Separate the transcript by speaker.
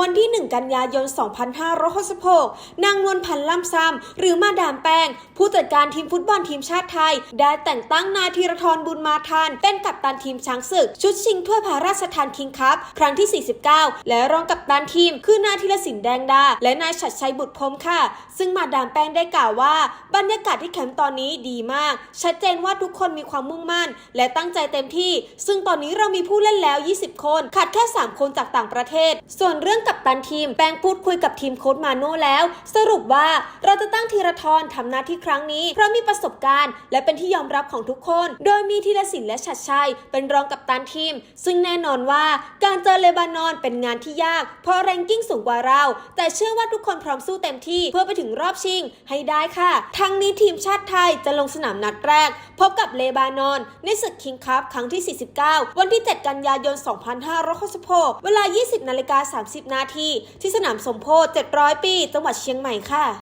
Speaker 1: วันที่ 1 กันยายน 2566 นางนวลพันธ์ล่ำซ้ำหรือมาดามแป้ง ผู้จัดการทีมฟุตบอลทีมชาติไทย ได้แต่งตั้งนายธีรทรบุญมาทันเป็นกัปตันทีมช้างศึก ชุดชิงถ้วยพระราชทานคิงคัพครั้งที่ 49 และรองกัปตันทีม คือนายธีรศิลปแดงดา และนายชัดชัยบุตรพรมค่ะ ซึ่งมาดามแป้งได้กล่าวว่า บรรยากาศที่แคมป์ตอนนี้ดีมาก ชัดเจนว่าทุกคนมีความมุ่งมั่น และตั้งใจเต็มที่ ซึ่งตอนนี้เรามีผู้เล่นแล้ว 20 คนขาดแค่ 3 คนจากต่างประเทศ ส่วนเรื่องกับตันทีม แป้งพูดคุยกับทีมโค้ชมาโน่แล้ว สรุปว่าเราจะตั้งธีรทรทำหน้าที่ครั้งนี้ เพราะมีประสบการณ์ และเป็นที่ยอมรับของทุกคน โดยมีธีรศิลป์และชัดชัย เป็นรองกับตันทีม ซึ่งแน่นอนว่าการเจอเลบานอนเป็นงานที่ยาก เพราะแรงกิ้งสูงกว่าเรา แต่เชื่อว่าทุกคนพร้อมสู้เต็มที่เพื่อไปถึงรอบชิงให้ได้ค่ะ ทั้งนี้ทีมชาติไทยจะลงสนามนัดแรก พบกับเลบานอน ในศึกคิงคัพครั้งที่ 49 วันที่ 7 กันยายน 2566 เวลา 20นาฬิกา30นาทีที่สนามสมโพธิ700 ปี จังหวัดเชียงใหม่ค่ะ